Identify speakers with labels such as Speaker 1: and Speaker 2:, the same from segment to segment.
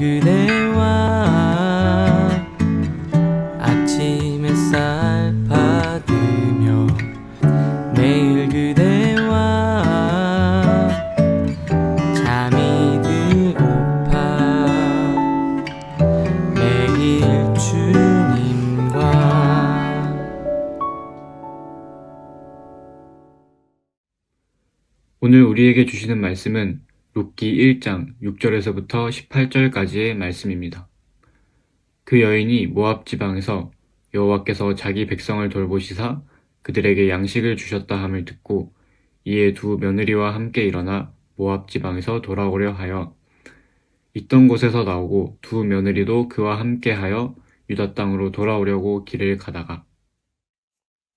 Speaker 1: 그대와 아침 햇살 받으며 매일 그대와 잠이 들고파 매일 주님과
Speaker 2: 오늘 우리에게 주시는 말씀은 룻기 1장 6절에서부터 18절까지의 말씀입니다. 그 여인이 모압 지방에서 여호와께서 자기 백성을 돌보시사 그들에게 양식을 주셨다 함을 듣고 이에 두 며느리와 함께 일어나 모압 지방에서 돌아오려 하여 있던 곳에서 나오고 두 며느리도 그와 함께 하여 유다 땅으로 돌아오려고 길을 가다가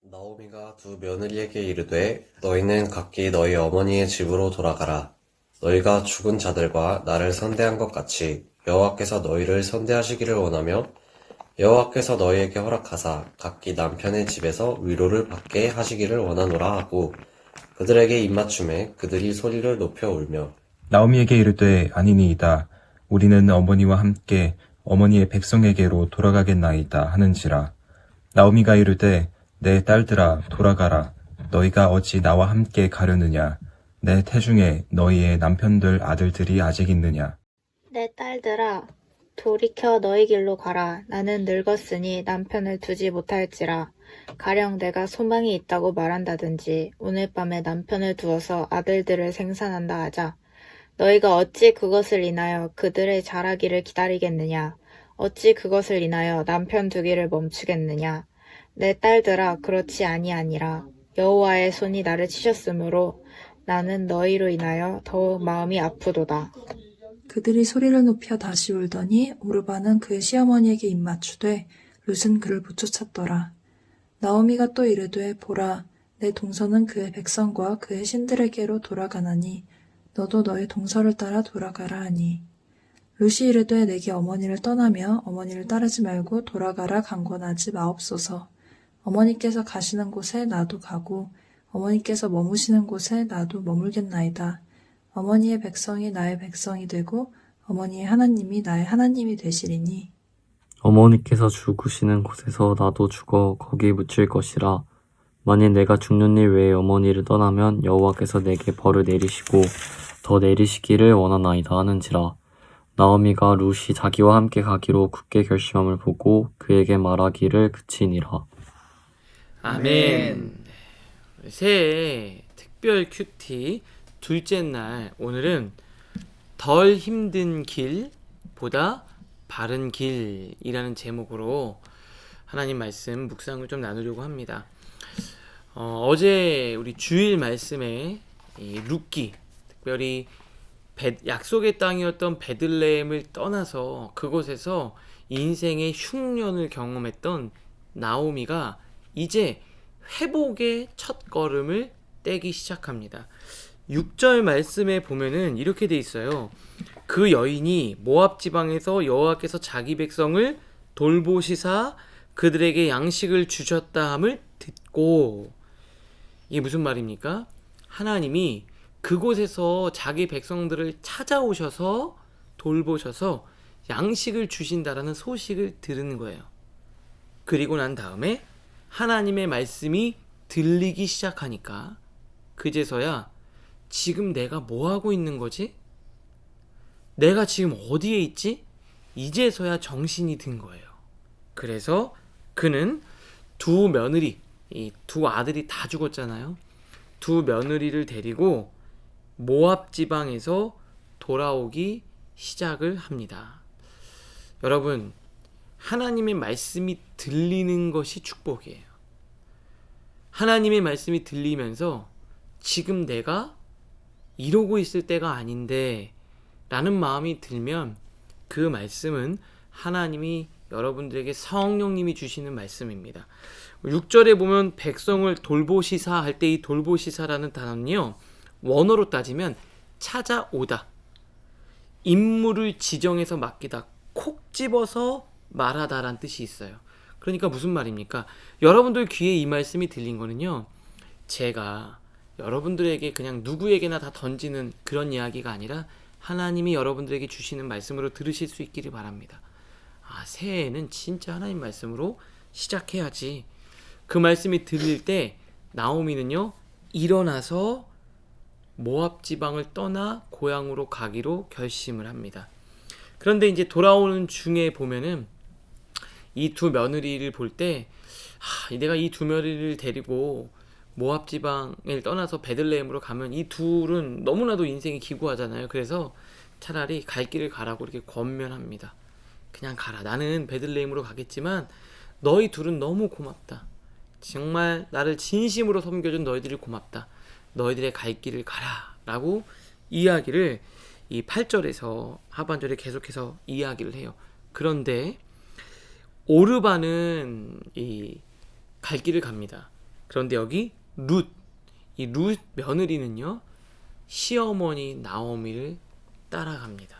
Speaker 3: 나오미가 두 며느리에게 이르되 너희는 각기 너희 어머니의 집으로 돌아가라. 너희가 죽은 자들과 나를 선대한 것 같이 여호와께서 너희를 선대하시기를 원하며 여호와께서 너희에게 허락하사 각기 남편의 집에서 위로를 받게 하시기를 원하노라 하고 그들에게 입맞춤에 그들이 소리를 높여 울며
Speaker 4: 나오미에게 이르되 아니니이다. 우리는 어머니와 함께 어머니의 백성에게로 돌아가겠나이다 하는지라. 나오미가 이르되 내 딸들아 돌아가라. 너희가 어찌 나와 함께 가려느냐. 내 태중에 너희의 남편들 아들들이 아직 있느냐.
Speaker 5: 내 딸들아, 돌이켜 너희 길로 가라. 나는 늙었으니 남편을 두지 못할지라. 가령 내가 소망이 있다고 말한다든지 오늘 밤에 남편을 두어서 아들들을 생산한다 하자. 너희가 어찌 그것을 인하여 그들의 자라기를 기다리겠느냐? 어찌 그것을 인하여 남편 두기를 멈추겠느냐? 내 딸들아, 그렇지 아니하니라. 여호와의 손이 나를 치셨으므로 나는 너희로 인하여 더욱 마음이 아프도다.
Speaker 6: 그들이 소리를 높여 다시 울더니 오르바는 그의 시어머니에게 입맞추되 룻은 그를 붙여찼더라. 나오미가 또 이르되 보라 내 동서는 그의 백성과 그의 신들에게로 돌아가나니 너도 너의 동서를 따라 돌아가라 하니 룻이 이르되 내게 어머니를 떠나며 어머니를 따르지 말고 돌아가라 강권하지 마옵소서 어머니께서 가시는 곳에 나도 가고 어머니께서 머무시는 곳에 나도 머물겠나이다. 어머니의 백성이 나의 백성이 되고 어머니의 하나님이 나의 하나님이 되시리니
Speaker 7: 어머니께서 죽으시는 곳에서 나도 죽어 거기 묻힐 것이라. 만일 내가 죽는 일 외에 어머니를 떠나면 여호와께서 내게 벌을 내리시고 더 내리시기를 원하나이다 하는지라. 나오미가 룻이 자기와 함께 가기로 굳게 결심함을 보고 그에게 말하기를 그치니라.
Speaker 1: 아멘. 새해 특별 큐티 둘째 날 오늘은 덜 힘든 길보다 바른 길이라는 제목으로 하나님 말씀 묵상을 좀 나누려고 합니다. 어, 어제 우리 주일 말씀에 이 룻기 특별히 베- 약속의 땅이었던 베들레헴을 떠나서 그곳에서 인생의 흉년을 경험했던 나오미가 이제 회복의 첫 걸음을 떼기 시작합니다. 6절 말씀에 보면은 이렇게 돼 있어요. 그 여인이 모압 지방에서 여호와께서 자기 백성을 돌보시사 그들에게 양식을 주셨다 함을 듣고 이게 무슨 말입니까? 하나님이 그곳에서 자기 백성들을 찾아오셔서 돌보셔서 양식을 주신다라는 소식을 들은 거예요. 그리고 난 다음에 하나님의 말씀이 들리기 시작하니까 그제서야 지금 내가 뭐 하고 있는 거지? 내가 지금 어디에 있지? 이제서야 정신이 든 거예요. 그래서 그는 두 며느리, 이 두 아들이 다 죽었잖아요. 두 며느리를 데리고 모압 지방에서 돌아오기 시작을 합니다. 여러분, 하나님의 말씀이 들리는 것이 축복이에요. 하나님의 말씀이 들리면서 지금 내가 이러고 있을 때가 아닌데 라는 마음이 들면 그 말씀은 하나님이 여러분들에게 성령님이 주시는 말씀입니다. 6절에 보면 백성을 돌보시사 할 때 이 돌보시사라는 단어는요. 원어로 따지면 찾아오다. 임무를 지정해서 맡기다. 콕 집어서 말하다란 뜻이 있어요. 그러니까 무슨 말입니까? 여러분들 귀에 이 말씀이 들린 거는요. 제가 여러분들에게 그냥 누구에게나 다 던지는 그런 이야기가 아니라 하나님이 여러분들에게 주시는 말씀으로 들으실 수 있기를 바랍니다. 아, 새해에는 진짜 하나님 말씀으로 시작해야지. 그 말씀이 들릴 때 나오미는요 일어나서 모압 지방을 떠나 고향으로 가기로 결심을 합니다. 그런데 이제 돌아오는 중에 보면은 이 두 며느리를 볼때 하, 내가 이 두 며느리를 데리고 모압 지방을 떠나서 베들레헴으로 가면 이 둘은 너무나도 인생이 기구하잖아요. 그래서 차라리 갈 길을 가라고 이렇게 권면합니다. 그냥 가라. 나는 베들레헴으로 가겠지만 너희 둘은 너무 고맙다. 정말 나를 진심으로 섬겨준 너희들이 고맙다. 너희들의 갈 길을 가라. 라고 이야기를 이 8절에서 하반절에 계속해서 이야기를 해요. 그런데 오르바는 이갈 길을 갑니다. 그런데 여기 룻, 이 룻 며느리는요, 시어머니 나오미를 따라갑니다.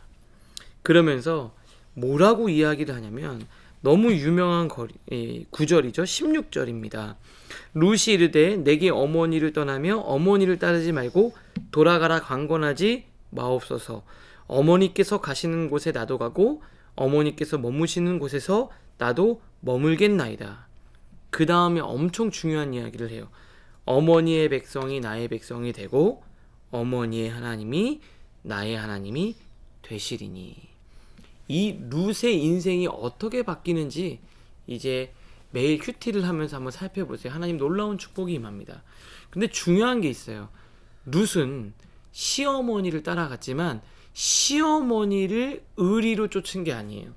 Speaker 1: 그러면서 뭐라고 이야기를 하냐면 너무 유명한 거리, 예, 구절이죠. 16절입니다. 룻이 이르되 내게 어머니를 떠나며 어머니를 따르지 말고 돌아가라 강권하지 마옵소서. 어머니께서 가시는 곳에 나도 가고 어머니께서 머무시는 곳에서 나도 머물겠나이다. 그 다음에 엄청 중요한 이야기를 해요. 어머니의 백성이 나의 백성이 되고 어머니의 하나님이 나의 하나님이 되시리니. 이 룻의 인생이 어떻게 바뀌는지 이제 매일 큐티를 하면서 한번 살펴보세요. 하나님 놀라운 축복이 임합니다. 근데 중요한 게 있어요. 룻은 시어머니를 따라갔지만 시어머니를 의리로 쫓은 게 아니에요.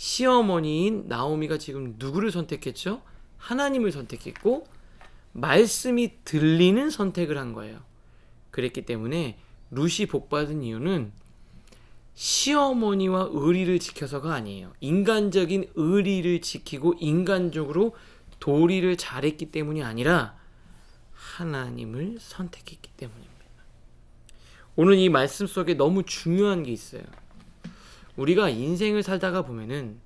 Speaker 1: 시어머니인 나오미가 지금 누구를 선택했죠? 하나님을 선택했고 말씀이 들리는 선택을 한 거예요. 그랬기 때문에 룻이 복받은 이유는 시어머니와 의리를 지켜서가 아니에요. 인간적인 의리를 지키고 인간적으로 도리를 잘했기 때문이 아니라 하나님을 선택했기 때문입니다. 오늘 이 말씀 속에 너무 중요한 게 있어요. 우리가 인생을 살다가 보면은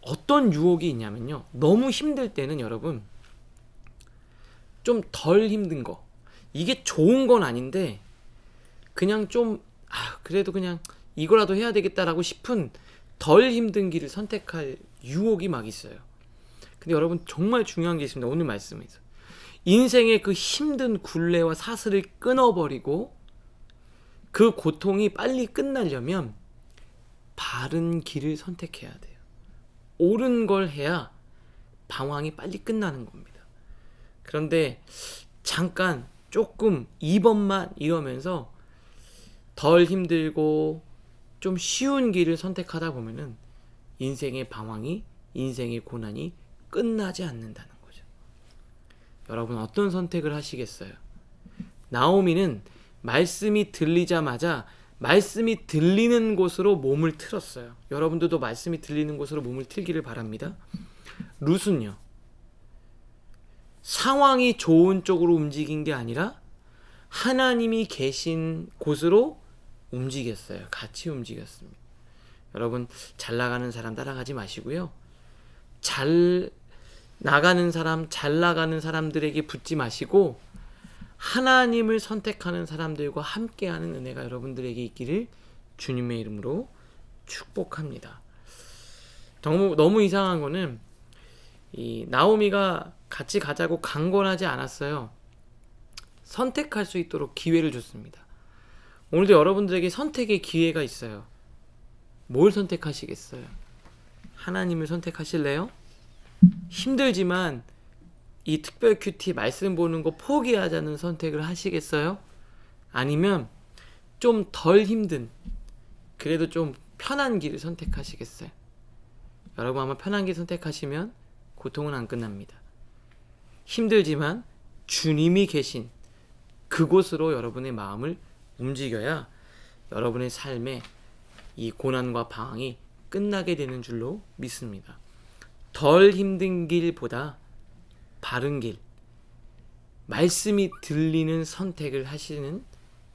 Speaker 1: 어떤 유혹이 있냐면요. 너무 힘들 때는 여러분 좀 덜 힘든 거. 이게 좋은 건 아닌데 그냥 좀 아, 그래도 그냥 이거라도 해야 되겠다라고 싶은 덜 힘든 길을 선택할 유혹이 막 있어요. 근데 여러분 정말 중요한 게 있습니다. 오늘 말씀에서. 인생의 그 힘든 굴레와 사슬을 끊어버리고 그 고통이 빨리 끝나려면 바른 길을 선택해야 돼요. 옳은 걸 해야 방황이 빨리 끝나는 겁니다. 그런데 잠깐 조금 2번만 이러면서 덜 힘들고 좀 쉬운 길을 선택하다 보면은 인생의 방황이 인생의 고난이 끝나지 않는다는 거죠. 여러분 어떤 선택을 하시겠어요? 나오미는 말씀이 들리자마자 말씀이 들리는 곳으로 몸을 틀었어요. 여러분들도 말씀이 들리는 곳으로 몸을 틀기를 바랍니다. 룻은요. 상황이 좋은 쪽으로 움직인 게 아니라 하나님이 계신 곳으로 움직였어요. 같이 움직였습니다. 여러분 잘 나가는 사람 따라가지 마시고요. 잘 나가는 사람, 잘 나가는 사람들에게 붙지 마시고 하나님을 선택하는 사람들과 함께하는 은혜가 여러분들에게 있기를 주님의 이름으로 축복합니다. 너무 너무 이상한 거는 이 나오미가 같이 가자고 강권하지 않았어요. 선택할 수 있도록 기회를 줬습니다. 오늘도 여러분들에게 선택의 기회가 있어요. 뭘 선택하시겠어요? 하나님을 선택하실래요? 힘들지만 이 특별 큐티 말씀 보는 거 포기하자는 선택을 하시겠어요? 아니면 좀 덜 힘든 그래도 좀 편한 길을 선택하시겠어요? 여러분 아마 편한 길 선택하시면 고통은 안 끝납니다. 힘들지만 주님이 계신 그곳으로 여러분의 마음을 움직여야 여러분의 삶에 이 고난과 방황이 끝나게 되는 줄로 믿습니다. 덜 힘든 길보다 바른 길, 말씀이 들리는 선택을 하시는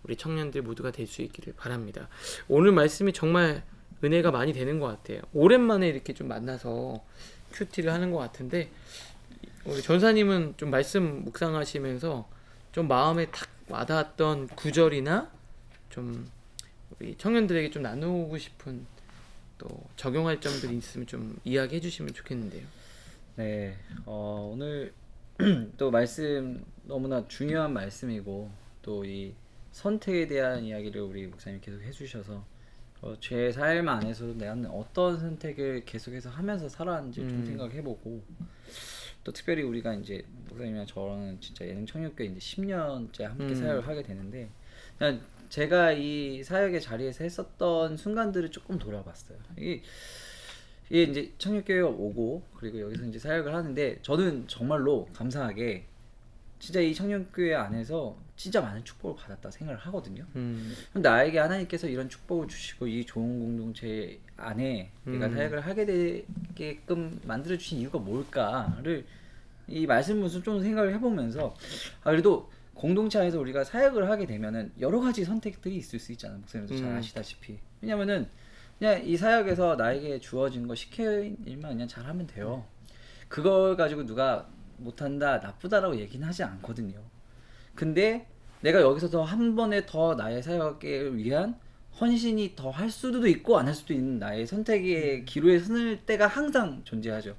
Speaker 1: 우리 청년들 모두가 될 수 있기를 바랍니다. 오늘 말씀이 정말 은혜가 많이 되는 것 같아요. 오랜만에 이렇게 좀 만나서 큐티를 하는 것 같은데 우리 전사님은 좀 말씀 묵상하시면서 좀 마음에 탁 와닿았던 구절이나 좀 우리 청년들에게 좀 나누고 싶은 또 적용할 점들이 있으면 좀 이야기해 주시면 좋겠는데요.
Speaker 8: 네, 어, 오늘 또 말씀 너무나 중요한 말씀이고 또 이 선택에 대한 이야기를 우리 목사님 계속 해주셔서 어, 제 삶 안에서도 내가 어떤 선택을 계속해서 하면서 살아왔는지 좀
Speaker 1: 음.
Speaker 8: 생각해보고 또 특별히 우리가 이제 목사님이랑 저랑 진짜 예능 청년교회 이제 10년째 함께
Speaker 1: 음.
Speaker 8: 사역을 하게 되는데 그냥 제가 이 사역의 자리에서 했었던 순간들을 조금 돌아봤어요. 이 이게 이제 청년교회 오고 그리고 여기서 이제 사역을 하는데 저는 정말로 감사하게 진짜 이 청년교회 안에서 진짜 많은 축복을 받았다 생각을 하거든요.
Speaker 1: 음,
Speaker 8: 그럼 나에게 하나님께서 이런 축복을 주시고 이 좋은 공동체 안에 내가
Speaker 1: 음.
Speaker 8: 사역을 하게 되게끔 만들어 주신 이유가 뭘까를 이 말씀 무슨 좀 생각을 해보면서 아 그래도 공동체 안에서 우리가 사역을 하게 되면은 여러 가지 선택들이 있을 수 있잖아요. 목사님도 잘
Speaker 1: 음.
Speaker 8: 아시다시피 왜냐면은 그냥 이 사역에서 나에게 주어진 거 시킨 일만 그냥 잘하면 돼요. 그걸 가지고 누가 못한다 나쁘다라고 얘기는 하지 않거든요. 근데 내가 여기서 더 한 번에 더 나의 사역을 위한 헌신이 더 할 수도 있고 안 할 수도 있는 나의 선택의 기로에 서는 때가 항상 존재하죠.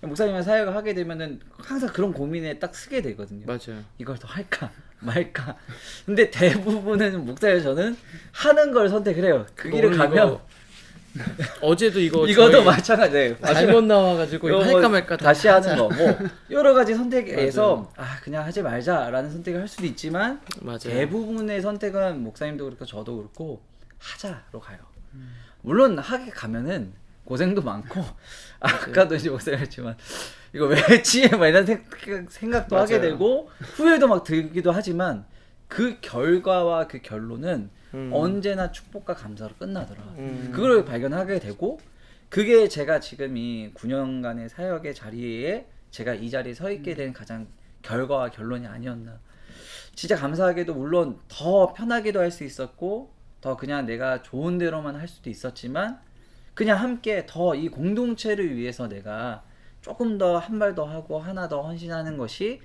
Speaker 8: 목사님과 사역을 하게 되면은 항상 그런 고민에 딱 쓰게 되거든요.
Speaker 1: 맞아요.
Speaker 8: 이걸 더 할까 말까. 근데 대부분은 목사님 저는 하는 걸 선택을 해요. 그 길을
Speaker 1: 오늘
Speaker 8: 가면
Speaker 1: 어제도 이거
Speaker 8: 이것도
Speaker 1: 저희
Speaker 8: 마찬가지예요.
Speaker 1: 잘못 나와가지고 이거
Speaker 8: 이거
Speaker 1: 할까
Speaker 8: 뭐
Speaker 1: 말까 다
Speaker 8: 다시 하는
Speaker 1: 하자.
Speaker 8: 거뭐 여러 가지 선택에서 아 그냥 하지 말자라는 선택을 할 수도 있지만
Speaker 1: 맞아요.
Speaker 8: 대부분의 선택은 목사님도 그렇고 저도 그렇고 하자로 가요.
Speaker 1: 음.
Speaker 8: 물론 하게 가면은 고생도 많고 아까도 이제 목사님 했지만 이거 왜 했지? 막 이런 생각, 생각도 하게. 되고 후회도 막 들기도 하지만 그 결과와 그 결론은
Speaker 1: 음.
Speaker 8: 언제나 축복과 감사로 끝나더라.
Speaker 1: 음.
Speaker 8: 그걸 발견하게 되고 그게 제가 지금 이 9년간의 사역의 자리에 제가 이 자리에 서 있게 된 가장 결과와 결론이 아니었나. 진짜 감사하게도 물론 더 편하게도 할 수 있었고 더 그냥 내가 좋은 대로만 할 수도 있었지만 그냥 함께 더 이 공동체를 위해서 내가 조금 더 한 발 더 하고 하나 더 헌신하는 것이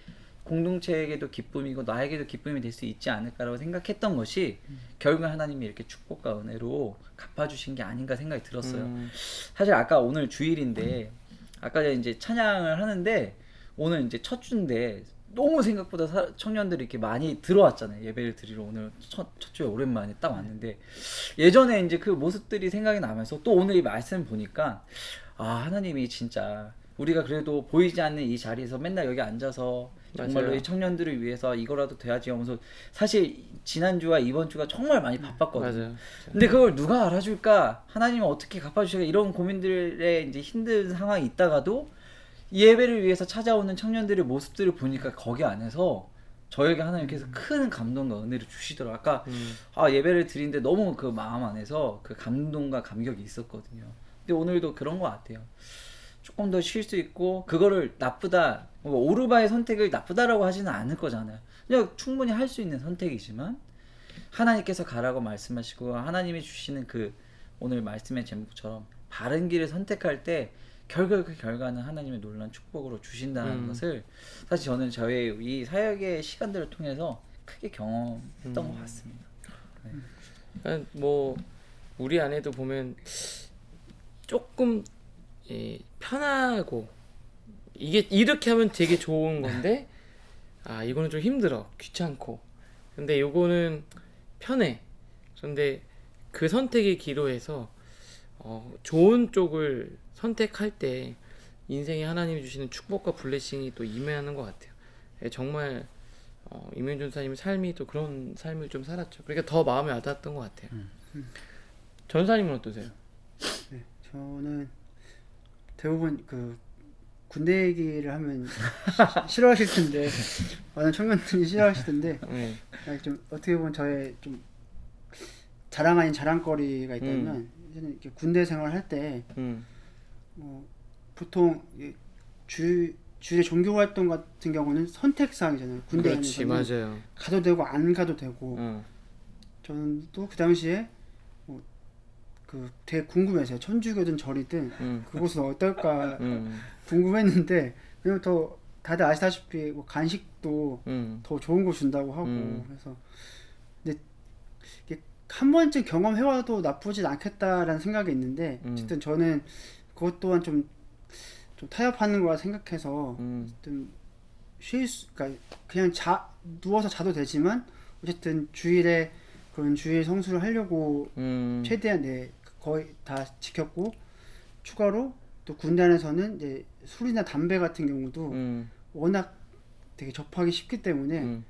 Speaker 8: 공동체에게도 기쁨이고 나에게도 기쁨이 될 수 있지 않을까라고 생각했던 것이 결국 하나님이 이렇게 축복과 은혜로 갚아주신 게 아닌가 생각이 들었어요.
Speaker 1: 음,
Speaker 8: 사실 아까 오늘 주일인데 아까 이제 찬양을 하는데 오늘 이제 첫 주인데 너무 생각보다 사- 청년들이 이렇게 많이 들어왔잖아요. 예배를 드리러 오늘 첫, 첫 주에 오랜만에 딱 왔는데 예전에 이제 그 모습들이 생각이 나면서 또 오늘 이 말씀 보니까 아 하나님이 진짜 우리가 그래도 보이지 않는 이 자리에서 맨날 여기 앉아서 정말로
Speaker 1: 맞아요.
Speaker 8: 이 청년들을 위해서 이거라도 돼야지 하면서 사실 지난주와 이번 주가 정말 많이 바빴거든요
Speaker 1: 맞아요.
Speaker 8: 근데 그걸 누가 알아줄까? 하나님은 어떻게 갚아주실까? 이런 고민들에 이제 힘든 상황이 있다가도 예배를 위해서 찾아오는 청년들의 모습들을 보니까 거기 안에서 저에게 하나님께서 큰 감동과 은혜를 주시더라고요. 아까
Speaker 1: 음.
Speaker 8: 아, 예배를 드리는데 너무 그 마음 안에서 그 감동과 감격이 있었거든요. 근데 오늘도 그런 것 같아요. 조금 더 쉴 수 있고 그거를 나쁘다 뭐 오르바의 선택을 나쁘다라고 하지는 않을 거잖아요. 그냥 충분히 할 수 있는 선택이지만 하나님께서 가라고 말씀하시고 하나님이 주시는 그 오늘 말씀의 제목처럼 바른 길을 선택할 때 결국 그 결과는 하나님의 놀라운 축복으로 주신다는
Speaker 1: 음.
Speaker 8: 것을 사실 저는 저의 이 사역의 시간들을 통해서 크게 경험했던
Speaker 1: 음.
Speaker 8: 것 같습니다.
Speaker 1: 그러니까 뭐 우리 안에도 보면 조금 예, 편하고 이게 이렇게 하면 되게 좋은 건데 아 이거는 좀 힘들어. 귀찮고. 근데 요거는 편해. 그런데 그 선택의 기로에서 어, 좋은 쪽을 선택할 때 인생에 하나님이 주시는 축복과 블레싱이 또 임해하는 것 같아요. 예, 정말 어, 임윤준 사님의 삶이 또 그런 삶을 좀 살았죠. 그러니까 더 마음에 와닿았던 것 같아요. 전사님은 어떠세요?
Speaker 9: 네, 저는 대부분 그 군대 얘기를 하면 시- 싫어하실 텐데 많은 청년들이 싫어하실 텐데
Speaker 1: 네.
Speaker 9: 그냥 좀 어떻게 보면 저의 좀 자랑 아닌 자랑거리가 있다면 저는 이렇게 군대 생활할 때
Speaker 1: 음.
Speaker 9: 뭐 보통 이주 주의 종교 활동 같은 경우는 선택 사항이잖아요. 군대
Speaker 1: 그렇지
Speaker 9: 안에서는
Speaker 1: 맞아요.
Speaker 9: 가도 되고 안 가도 되고
Speaker 1: 어.
Speaker 9: 저는 또 그 당시에 뭐 그 되게 궁금해서요. 천주교든 절이든
Speaker 1: 음.
Speaker 9: 그곳은 어떨까
Speaker 1: 음.
Speaker 9: 궁금했는데 그냥 또 다들 아시다시피 뭐 간식도
Speaker 1: 음.
Speaker 9: 더 좋은 거 준다고 하고
Speaker 1: 음.
Speaker 9: 그래서 근데 이게 한 번쯤 경험해봐도 나쁘진 않겠다라는 생각이 있는데
Speaker 1: 음.
Speaker 9: 어쨌든 저는 그것 또한 좀, 좀 타협하는 거라 생각해서
Speaker 1: 음.
Speaker 9: 어쨌든 쉴 수, 그러니까 그냥 자 누워서 자도 되지만 어쨌든 주일에 그런 주일 성수를 하려고
Speaker 1: 음.
Speaker 9: 최대한 네 거의 다 지켰고 추가로 또 군대 안에서는 이제 술이나 담배 같은 경우도
Speaker 1: 음.
Speaker 9: 워낙 되게 접하기 쉽기 때문에
Speaker 1: 음.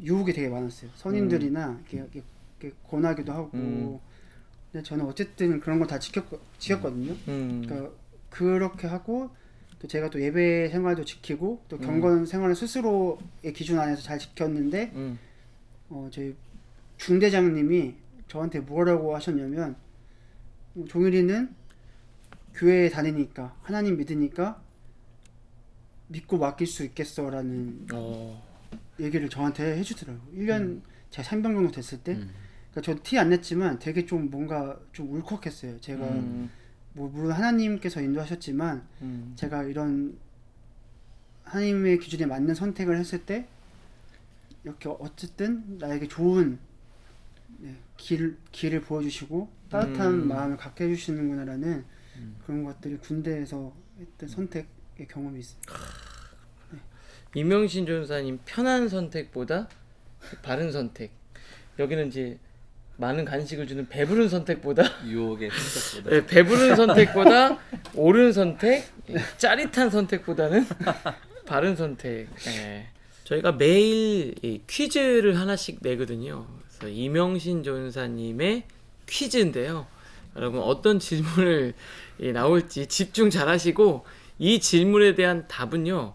Speaker 9: 유혹이 되게 많았어요. 선임들이나 이렇게, 이렇게, 이렇게 권하기도 하고.
Speaker 1: 음.
Speaker 9: 근데 저는 어쨌든 그런 거다 지켰 지켰거든요.
Speaker 1: 음.
Speaker 9: 그러니까 그렇게 하고 또 제가 또 예배 생활도 지키고 또
Speaker 1: 음.
Speaker 9: 경건 생활을 스스로의 기준 안에서 잘 지켰는데
Speaker 1: 음.
Speaker 9: 어 저희 중대장님이 저한테 뭐라고 하셨냐면 어, 종일이는 교회에 다니니까 하나님 믿으니까 믿고 맡길 수 있겠어라는
Speaker 1: 어.
Speaker 9: 얘기를 저한테 해주더라고요. 1년 제가 3병 정도 됐을 때
Speaker 8: 음.
Speaker 9: 그러니까 저 티 안 냈지만 되게 좀 뭔가 좀 울컥했어요. 제가
Speaker 1: 음.
Speaker 9: 뭐 물론 하나님께서 인도하셨지만
Speaker 1: 음.
Speaker 9: 제가 이런 하나님의 기준에 맞는 선택을 했을 때 이렇게 어쨌든 나에게 좋은 네, 길, 길을 보여주시고 따뜻한
Speaker 1: 음.
Speaker 9: 마음을 갖게 해주시는구나라는 그런 것들이 군대에서 했던 선택의 경험이 있어요.
Speaker 1: 이명신 전사님 편한 선택보다 바른 선택. 여기는 이제 많은 간식을 주는 배부른 선택보다
Speaker 8: 유혹의 선택보다
Speaker 1: 네, 배부른 선택보다 옳은 선택, 예, 짜릿한 선택보다는 바른 선택. 예. 저희가 매일 이 퀴즈를 하나씩 내거든요. 그래서 이명신 전사님의 퀴즈인데요. 여러분 어떤 질문을 이 나올지 집중 잘하시고 이 질문에 대한 답은요.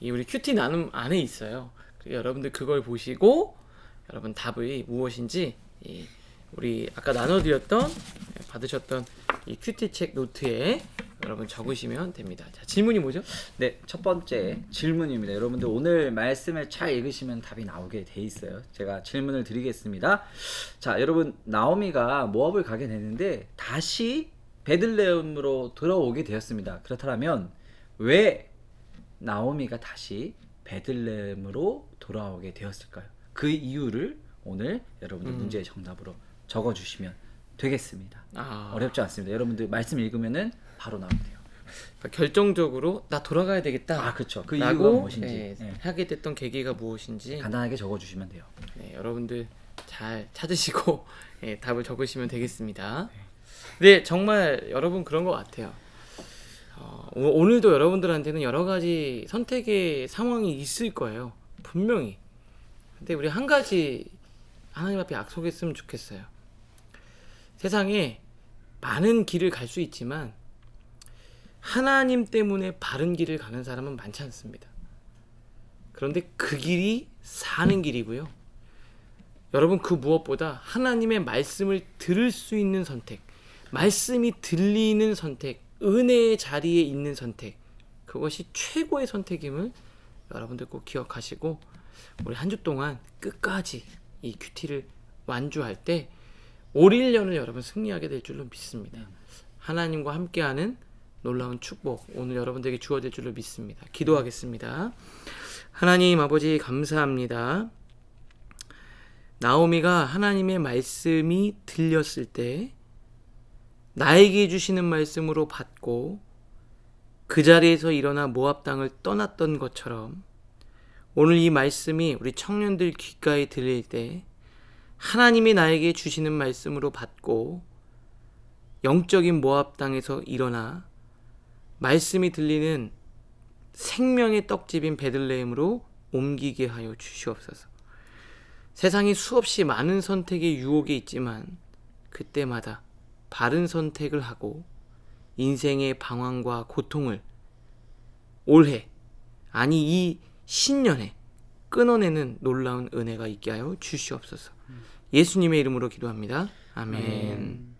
Speaker 1: 이 우리 큐티 나눔 안에 있어요. 여러분들 그걸 보시고 여러분 답이 무엇인지 이 우리 아까 나눠드렸던 예, 받으셨던 이 큐티 책 노트에 여러분 적으시면 됩니다. 자 질문이 뭐죠?
Speaker 8: 네, 첫 번째 질문입니다. 여러분들 오늘 말씀을 잘 읽으시면 답이 나오게 돼 있어요. 제가 질문을 드리겠습니다. 자, 여러분 나오미가 모압을 가게 되는데 다시 베들레헴으로 돌아오게 되었습니다. 그렇다면 왜 나오미가 다시 베들레헴으로 돌아오게 되었을까요? 그 이유를 오늘 여러분들
Speaker 1: 음.
Speaker 8: 문제의 정답으로 적어 주시면 되겠습니다.
Speaker 1: 아,
Speaker 8: 어렵지 않습니다. 여러분들 말씀 읽으면은 바로 나오면 돼요.
Speaker 1: 그러니까 결정적으로 나 돌아가야 되겠다.
Speaker 8: 아, 그렇죠. 그 이유가
Speaker 1: 라고
Speaker 8: 무엇인지
Speaker 1: 예,
Speaker 8: 예.
Speaker 1: 하게 됐던 계기가 무엇인지
Speaker 8: 간단하게 적어 주시면 돼요.
Speaker 1: 네, 여러분들 잘 찾으시고 예, 답을 적으시면 되겠습니다. 네, 정말 여러분 그런 것 같아요. 어, 오- 오늘도 여러분들한테는 여러 가지 선택의 상황이 있을 거예요. 분명히. 근데 우리 한 가지 하나님 앞에 약속했으면 좋겠어요. 세상에 많은 길을 갈 수 있지만 하나님 때문에 바른 길을 가는 사람은 많지 않습니다. 그런데 그 길이 사는 길이고요. 여러분 그 무엇보다 하나님의 말씀을 들을 수 있는 선택, 말씀이 들리는 선택, 은혜의 자리에 있는 선택, 그것이 최고의 선택임을 여러분들 꼭 기억하시고 우리 한 주 동안 끝까지 이 큐티를 완주할 때 올 1년을 여러분 승리하게 될 줄로 믿습니다. 하나님과 함께하는 놀라운 축복 오늘 여러분들에게 주어질 줄로 믿습니다. 기도하겠습니다. 하나님 아버지 감사합니다. 나오미가 하나님의 말씀이 들렸을 때 나에게 주시는 말씀으로 받고 그 자리에서 일어나 모압 땅을 떠났던 것처럼 오늘 이 말씀이 우리 청년들 귓가에 들릴 때 하나님이 나에게 주시는 말씀으로 받고 영적인 모압 땅에서 일어나 말씀이 들리는 생명의 떡집인 베들레헴으로 옮기게 하여 주시옵소서. 세상에 수없이 많은 선택의 유혹이 있지만 그때마다 바른 선택을 하고 인생의 방황과 고통을 올해 아니 이 신년에 끊어내는 놀라운 은혜가 있게 하여 주시옵소서. 예수님의 이름으로 기도합니다. 아멘.
Speaker 8: 아멘.